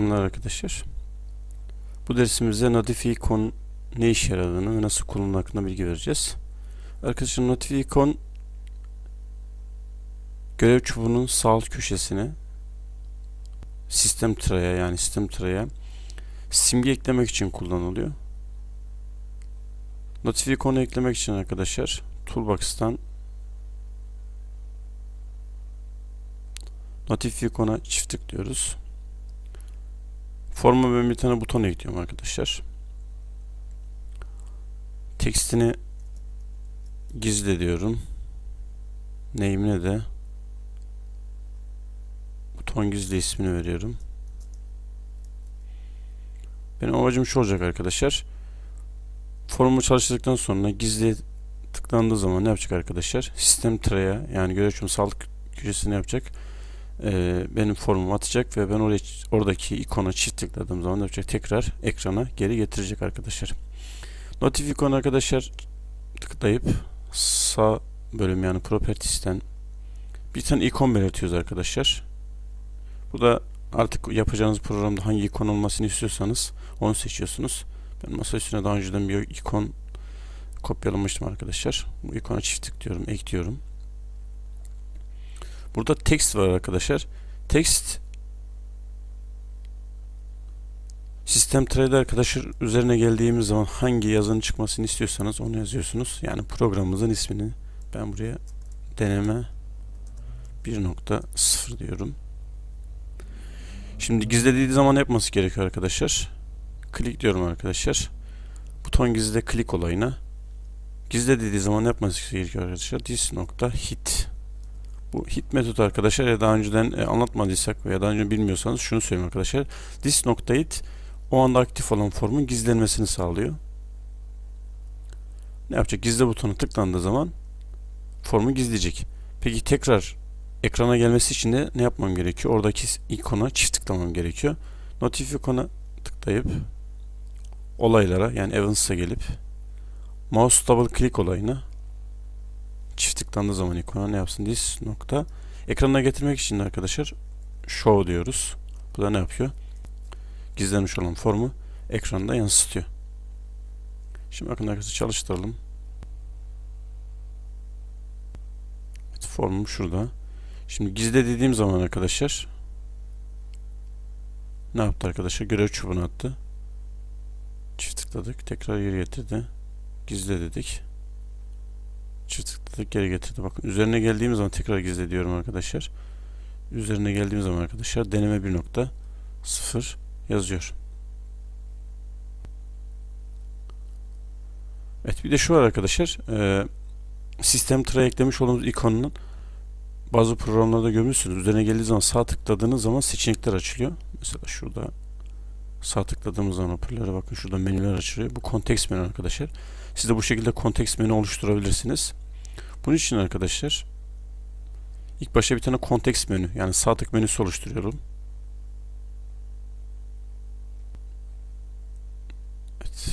Merhabalar arkadaşlar. Bu dersimizde Notificon ne işe yaradığını ve nasıl kullanımı hakkında bilgi vereceğiz. Arkadaşlar Notificon görev çubuğunun sağ alt köşesine sistem tıraya yani sistem tıraya simge eklemek için kullanılıyor. Notificon'u eklemek için arkadaşlar Toolbox'tan Notificon'a çift tıklıyoruz. Forma ben bir tane buton ekliyorum arkadaşlar. Tekstini gizle diyorum. Name'ine de buton gizle ismini veriyorum. Benim amacım şu olacak arkadaşlar. Formu çalıştırdıktan sonra gizli tıklandığı zaman ne yapacak arkadaşlar? Sistem tıraya yani görev sağlık köşesine yapacak? Ee, benim formumu atacak ve ben oraya oradaki ikona çift tıkladığım zaman yapacak? Tekrar ekrana geri getirecek arkadaşlar. Notifikon arkadaşlar tıklayıp sağ bölüm yani Properties'ten bir tane ikon belirtiyoruz arkadaşlar. Bu da artık yapacağınız programda hangi ikon olmasını istiyorsanız onu seçiyorsunuz. Ben masa üstüne daha önceden bir ikon kopyalamıştım arkadaşlar. Bu ikona çift tıklıyorum, ekliyorum. Burada text var arkadaşlar. Text Sistem Trade'de arkadaşlar üzerine geldiğimiz zaman hangi yazının çıkmasını istiyorsanız onu yazıyorsunuz. Yani programımızın ismini ben buraya deneme 1.0 diyorum. Şimdi gizlediği zaman yapması gerekiyor arkadaşlar. Klik diyorum arkadaşlar. Buton gizle klik olayına. Gizle dediği zaman yapması gerekiyor arkadaşlar. This nokta hit. Bu hit metodu arkadaşlar ya daha önceden e, anlatmadıysak veya daha önce bilmiyorsanız şunu söyleyeyim arkadaşlar. This nokta o anda aktif olan formun gizlenmesini sağlıyor. Ne yapacak? Gizle butonu tıklandığı zaman formu gizleyecek. Peki tekrar ekrana gelmesi için de ne yapmam gerekiyor? Oradaki ikona çift tıklamam gerekiyor. Notif ikona tıklayıp olaylara yani events'a gelip mouse double click olayına çift tıklandığı zaman ikona ne yapsın? This nokta ekrana getirmek için de arkadaşlar show diyoruz. Bu da ne yapıyor? Gizlenmiş olan formu ekranda yansıtıyor. Şimdi bakın arkadaşlar çalıştıralım. Evet, formum şurada. Şimdi gizle dediğim zaman arkadaşlar ne yaptı arkadaşlar? Görev çubuğunu attı. Çift tıkladık. Tekrar geri getirdi. Gizle dedik. Çift tıkladık geri getirdi. Bakın üzerine geldiğimiz zaman tekrar gizle diyorum arkadaşlar. Üzerine geldiğimiz zaman arkadaşlar deneme 1.0 yazıyor. Evet bir de şu var arkadaşlar. E, sistem tray eklemiş olduğumuz ikonunun bazı programlarda görmüşsünüz. Üzerine geldiği zaman sağ tıkladığınız zaman seçenekler açılıyor. Mesela şurada sağ tıkladığımız zaman hoparlöre bakın şurada menüler açılıyor. Bu kontekst menü arkadaşlar. Siz de bu şekilde kontekst menü oluşturabilirsiniz. Bunun için arkadaşlar ilk başta bir tane kontekst menü yani sağ tık menüsü oluşturuyorum. Evet.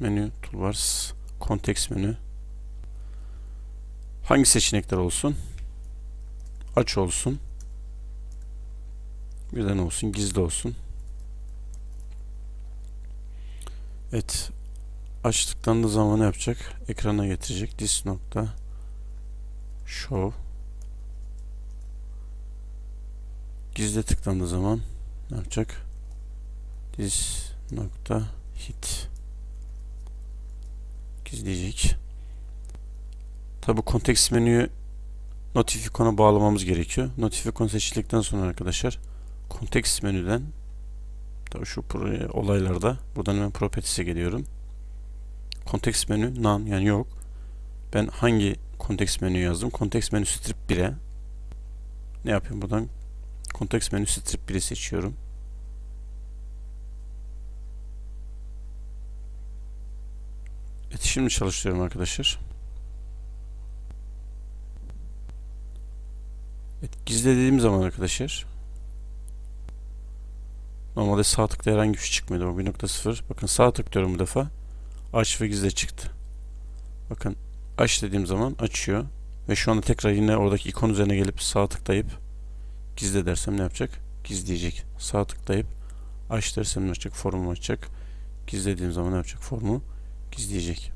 Menü toolbars kontekst menü hangi seçenekler olsun? Aç olsun. Birden olsun, gizli olsun. Evet. Açtıktan da zaman ne yapacak? Ekrana getirecek. This nokta show gizle tıklandığı zaman ne yapacak? This nokta hit gizleyecek. Tabi kontekst menüyü Notificon'a bağlamamız gerekiyor. Notificon seçildikten sonra arkadaşlar kontekst menüden tabii şu olaylarda buradan hemen properties'e geliyorum. Kontekst menü none yani yok. Ben hangi kontekst menü yazdım? Kontekst menü strip 1'e ne yapıyorum buradan? Kontekst menü strip 1'i seçiyorum. Evet şimdi çalıştırıyorum arkadaşlar. Evet, gizle dediğim zaman arkadaşlar normalde sağ tıkla herhangi bir şey çıkmıyordu ama 1.0 bakın sağ tıklıyorum bu defa aç ve gizle çıktı. Bakın aç dediğim zaman açıyor ve şu anda tekrar yine oradaki ikon üzerine gelip sağ tıklayıp gizle dersem ne yapacak? Gizleyecek. Sağ tıklayıp Aç dersem ne açacak? Formu açacak. Gizlediğim zaman ne yapacak? Formu gizleyecek.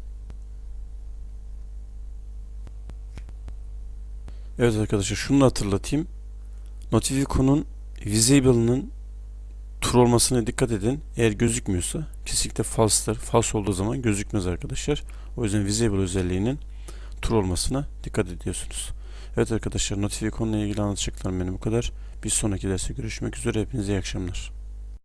Evet arkadaşlar şunu da hatırlatayım. Notifico'nun Visible'ının true olmasına dikkat edin. Eğer gözükmüyorsa kesinlikle false'tır. False olduğu zaman gözükmez arkadaşlar. O yüzden Visible özelliğinin true olmasına dikkat ediyorsunuz. Evet arkadaşlar Notifico'nun ilgili anlatacaklarım benim bu kadar. Bir sonraki derste görüşmek üzere. Hepinize iyi akşamlar.